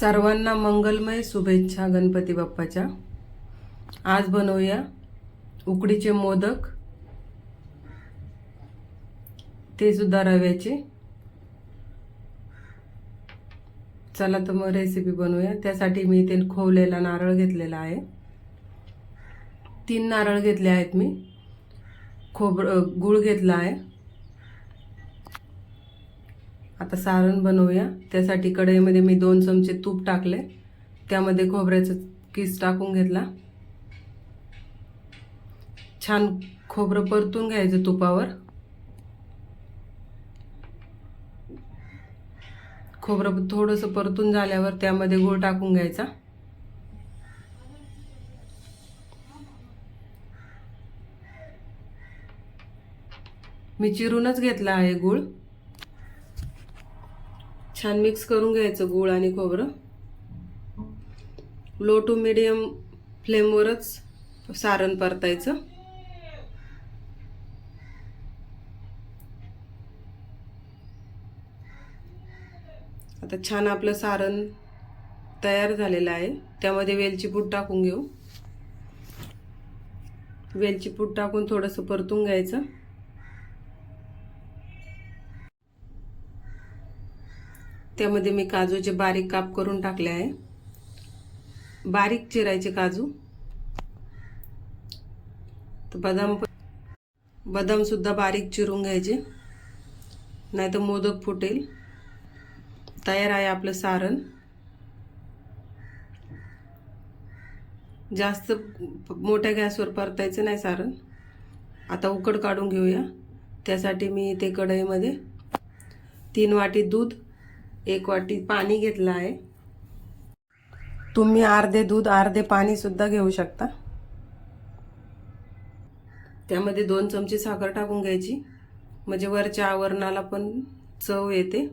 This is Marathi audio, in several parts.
सर्वांना मंगलमय शुभेच्छा गणपती बाप्पाच्या. आज बनवूया उकडीचे मोदक ते सुद्धा रव्याचे. चला तर मग रेसिपी बनवूया. त्यासाठी मी इथे खोवलेला नारळ घेतलेला आहे. तीन नारळ घेतले आहेत मी. खोबरं गुळ घेतला आहे. आता सारण बनवूया. त्यासाठी कढईमध्ये मी दोन चमचे तूप टाकले. त्यामध्ये खोबऱ्याचं किस टाकून घेतला. छान खोबरं परतून घ्यायचं तुपावर. खोबरं थोडंसं परतून झाल्यावर त्यामध्ये गूळ टाकून घ्यायचा. मी चिरूनच घेतला आहे गूळ. छान मिक्स करून घ्यायचं गूळ आणि खोबरं. लो टू मिडियम फ्लेमवरच सारण परतायचं. आता छान आपलं सारण तयार झालेलं आहे. त्यामध्ये वेलची पूड टाकून घेऊ. वेलची पूड टाकून थोडंसं परतून घ्यायचं. त्यामध्ये मी काजूचे बारीक काप करून टाकले आहे. बारीक चिरायचे काजू. तर बदाम बदामसुद्धा बारीक चिरून घ्यायचे. नाही तर मोदक फुटेल. तयार आहे आपलं सारण. जास्त मोठ्या गॅसवर परतायचं नाही सारण. आता उकड काढून घेऊया. त्यासाठी मी इथे कढईमध्ये तीन वाटी दूध एक वाटी पाणी घेतलं आहे. तुम्ही अर्धे दूध अर्धे पाणी सुद्धा घेऊ शकता. त्यामध्ये दोन चमचे साखर टाकून घ्यायची. म्हणजे वरच्या आवरणाला पण चव येते.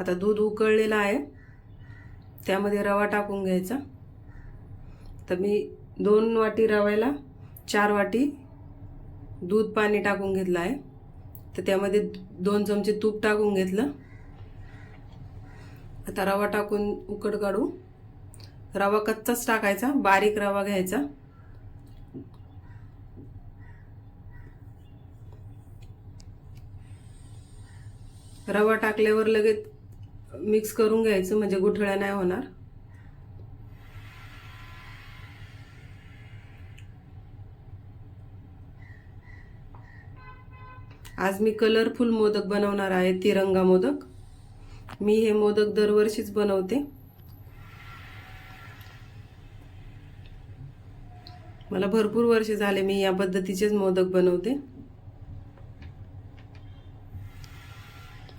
आता दूध उकळलेलं आहे. त्यामध्ये रवा टाकून घ्यायचा. तर मी दोन वाटी रव्याला चार वाटी दूध पाणी टाकून घेतलं आहे. तर त्यामध्ये दोन चमचे तूप टाकून घेतलं. आता रवा टाकून उकड काढू. रवा कच्चाच टाकायचा बारीक रवा घ्यायचा. रवा टाकल्यावर लगेच मिक्स करून घ्यायचं म्हणजे गुठळ्या नाही होणार. आज मी कलरफुल मोदक बनवणार आहे तिरंगा मोदक. मी हे मोदक दरवर्षीच बनवते. मला भरपूर वर्ष झाले मी या पद्धतीचेच मोदक बनवते.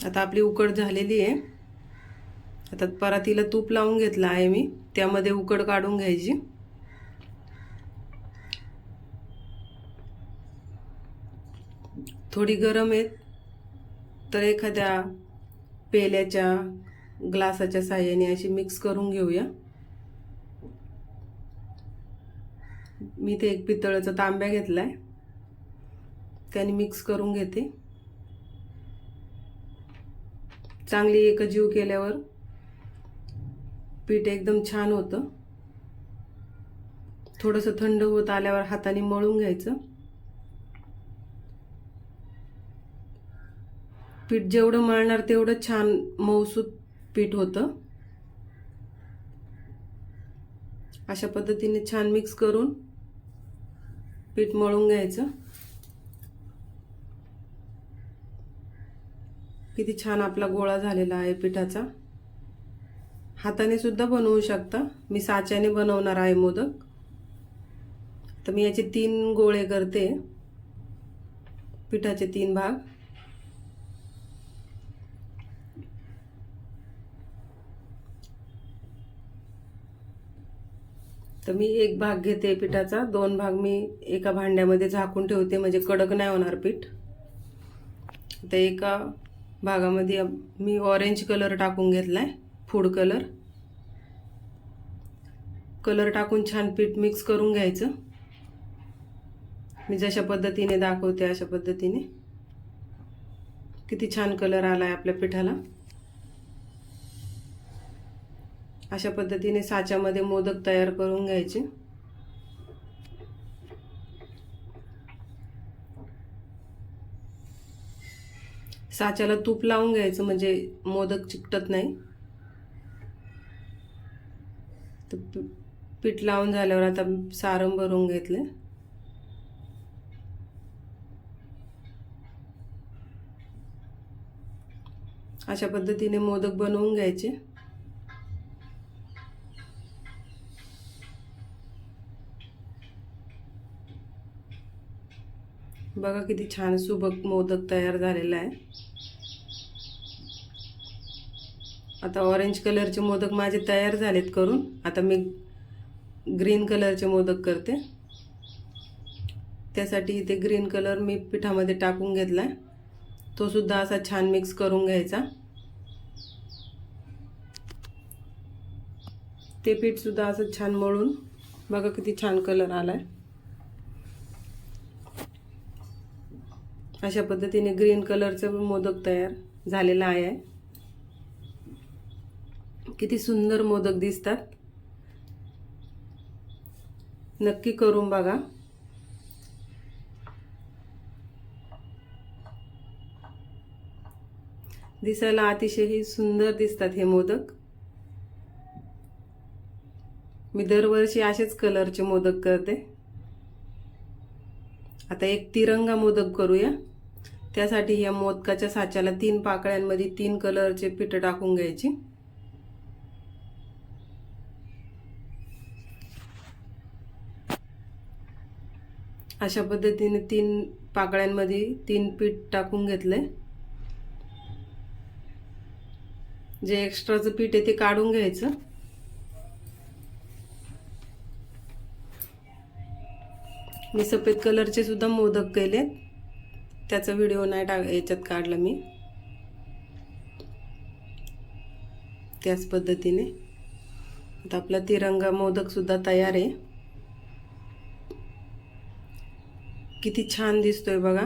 आता आपली उकड झालेली आहे. आता परातीला तूप लावून घेतला आहे मी त्यामध्ये उकड काढून घ्यायची. थोडी गरम आहेत. तर एखाद्या पेल्याच्या ग्लासाच्या साह्याने अशी मिक्स करून घेऊया. मी ते एक पितळाचा तांब्या घेतलाय. त्याने मिक्स करून घेते. चांगली एकजीव केल्यावर पीठ एकदम छान होतं. थोडंसं थंड होत आल्यावर हाताने मळून घ्यायचं. पीठ जेवढं मळणार तेवढं छान मऊसूत पीठ होतं. अशा पद्धतीने छान मिक्स करून पीठ मळून घ्यायचं. किती छान आपला गोळा झालेला आहे पिठाचा. हाताने सुद्धा बनवू शकता. मी साच्याने बनवणार आहे मोदक. तर मी याचे तीन गोळे करते. पिठाचे तीन भाग. तर मी एक भाग घेते पिठाचा. दोन भाग मी एका भांड्यामध्ये झाकून ठेवते म्हणजे कडक नाही होणार पीठ. तर एका भागामध्ये मी ऑरेंज कलर टाकून घेतला आहे फूड कलर कलर टाकून छान पीठ मिक्स करून घ्यायचं. मी जशा पद्धतीने दाखवते अशा पद्धतीने. किती छान कलर आला आहे आपल्या पिठाला. अशा पद्धतीने साच्यामध्ये मोदक तयार करून घ्यायचे. साच्याला तूप लावून घ्यायचं म्हणजे मोदक चिकटत नाही. तर पीठ लावून झाल्यावर आता सारण भरून घेतले. अशा पद्धतीने मोदक बनवून घ्यायचे. बघा किती छान सुबक मोदक तयार झालेला आहे. आता ऑरेंज कलरचे मोदक माझे तयार झालेत करून. आता मी ग्रीन कलरचे मोदक करते. त्यासाठी इथे ग्रीन कलर मी पिठामध्ये टाकून घेतला आहे तो सुद्धा असा छान मिक्स करून घ्यायचा. ते पीठसुद्धा असं छान मळून बघा किती छान कलर आला आहे अशा पद्धतीने ग्रीन कलरचं मोदक तयार झालेला आहे. किती सुंदर मोदक दिसतात. नक्की करून बघा. दिसायला अतिशय सुंदर दिसतात हे मोदक. मी दरवर्षी असेच कलरचे मोदक करते. आता एक तिरंगा मोदक करूया. त्यासाठी या मोदकाच्या साच्याला तीन पाकळ्यांमध्ये तीन कलरचे पीठ टाकून घ्यायची. अशा पद्धतीने तीन पाकळ्यांमध्ये तीन पीठ टाकून घेतलंय जे एक्स्ट्राचं पीठ आहे ते काढून घ्यायचं. मी सफेद कलरचे सुद्धा मोदक केलेत. त्याचा व्हिडिओ नाही टाक याच्यात काढला मी. त्याच पद्धतीने. आता आपला तिरंगा मोदकसुद्धा तयार आहे. किती छान दिसतोय बघा.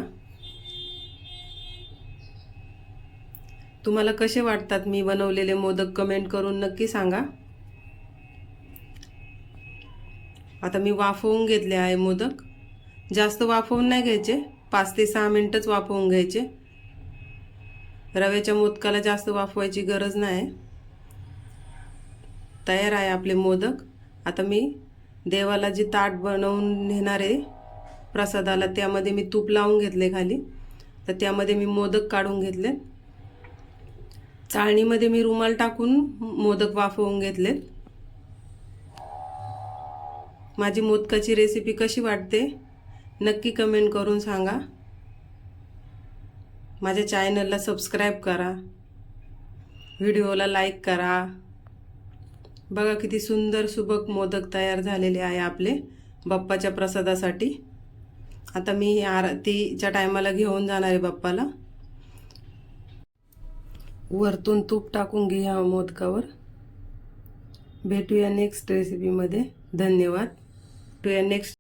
तुम्हाला कसे वाटतात मी बनवलेले मोदक कमेंट करून नक्की सांगा. आता मी वाफवून घेतले आहे मोदक. जास्त वाफवून नाही घ्यायचे. पाच ते सहा मिनटंच वाफवून घ्यायचे. रव्याच्या मोदकाला जास्त वाफवायची गरज नाही. तयार आहे आपले मोदक. आता मी देवाला जे ताट बनवून नेणार आहे प्रसादाला त्यामध्ये मी तूप लावून घेतले खाली. तर त्यामध्ये मी मोदक काढून घेतले. चाळणीमध्ये मी रुमाल टाकून मोदक वाफवून घेतलेत माझी मोदकाची रेसिपी कशी वाटते? नक्की कमेंट करून सांगा. माझ्या चॅनलला सबस्क्राईब करा. व्हिडिओला लाईक करा. बघा किती सुंदर सुबक मोदक तयार झालेले आहे आपले बाप्पाच्या प्रसादासाठी. आता मी आरतीच्या टायमाला घेऊन जाणार आहे बाप्पाला. वरतून तूप टाकून घे ह्या मोदकावर. भेटूया नेक्स्ट रेसिपीमध्ये धन्यवाद. टू या नेक्स्ट